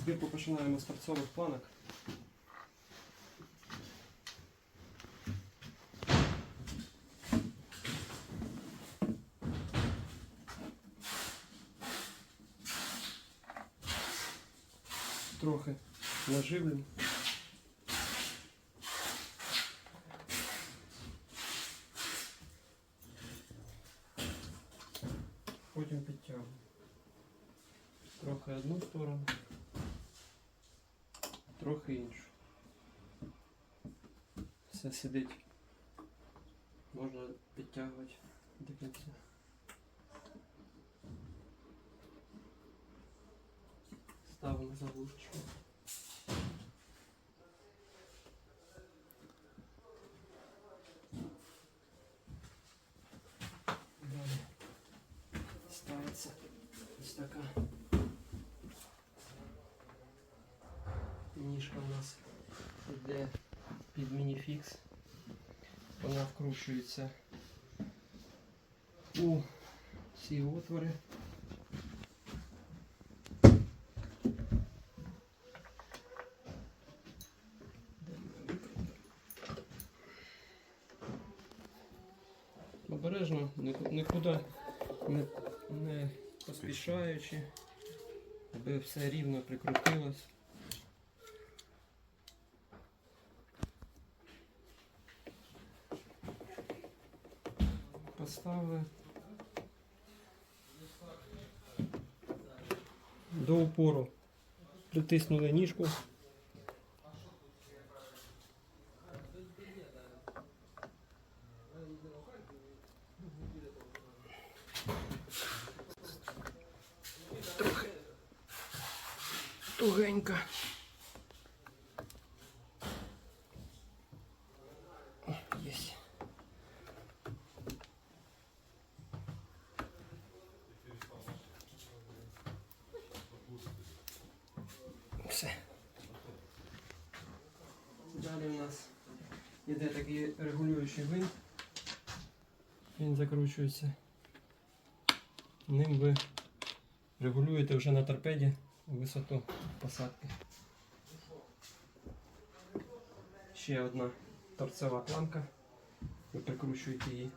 Збірку починаємо з торцових планок. Трохи наживлю. Потім підтягую. Трохи одну сторону, Трохи іншу. Все сидить. Можна підтягувати до кінця. Ставимо заглушечку. Ставиться ось така ніжка у нас йде під мініфікс. Вона вкручується у ці отвори. Обережно, нікуди не, не поспішаючи, аби все рівно прикрутилось. Поставили до упору. Притиснули ніжку. Трохи тугенько. Все. Далі у нас йде такий регулюючий гвинт. Він закручується. Ним ви регулюєте вже на торпеді висоту посадки. Ще одна торцева планка. Ви прикручуєте її.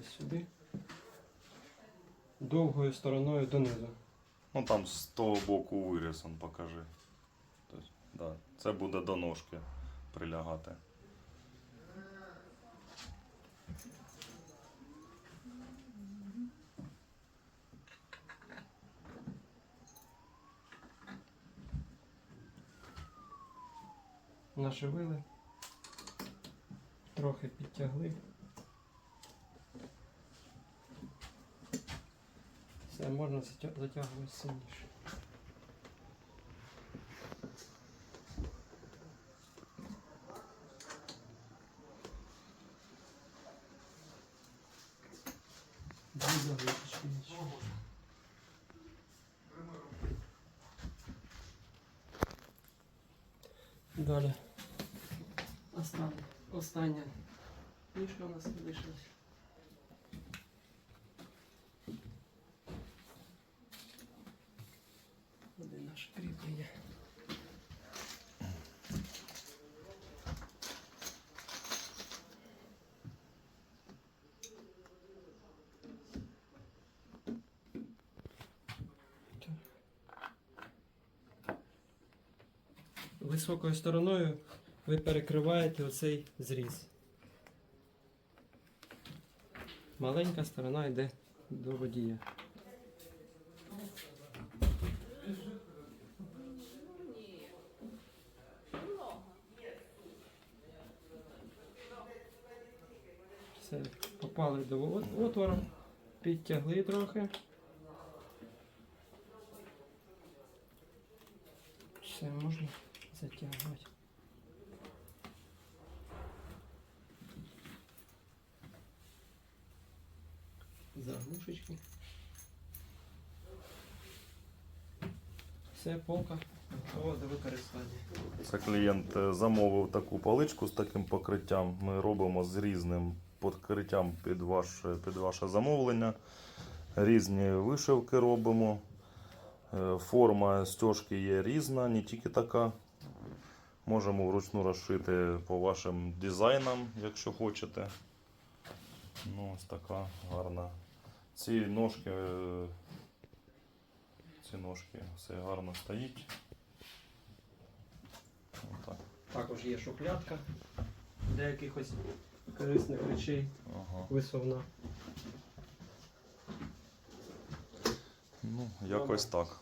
Ось сюди. Довгою стороною донизу. Ну там з того боку виріз, он покажи. Тобто, да, це буде до ножки прилягати. Нашивили. Трохи підтягли. Все, можна затя- затягувати сильніше. Дві заглушечки ще. Далі. Остання, остання ніжка у нас залишилась. Наше кріплення? Високою стороною ви перекриваєте оцей зріз. Маленька сторона йде до водія. Все, попали до от- отвору, підтягли трохи. Все, можна затягувати. Заглушечки. Все, полка готова до використання. Це клієнт е, замовив таку паличку з таким покриттям. Ми робимо з різним покриттям під ваше, під ваше замовлення. Різні вишивки робимо. Е, Форма стяжки є різна, не тільки така. Можемо вручну розшити по вашим дизайнам, якщо хочете. Ну, ось така гарна. Ці ножки, е, ці ножки все гарно стоїть. Отак. Також є шухлядка для якихось корисних речей Ага. висувна. Ну, якось так.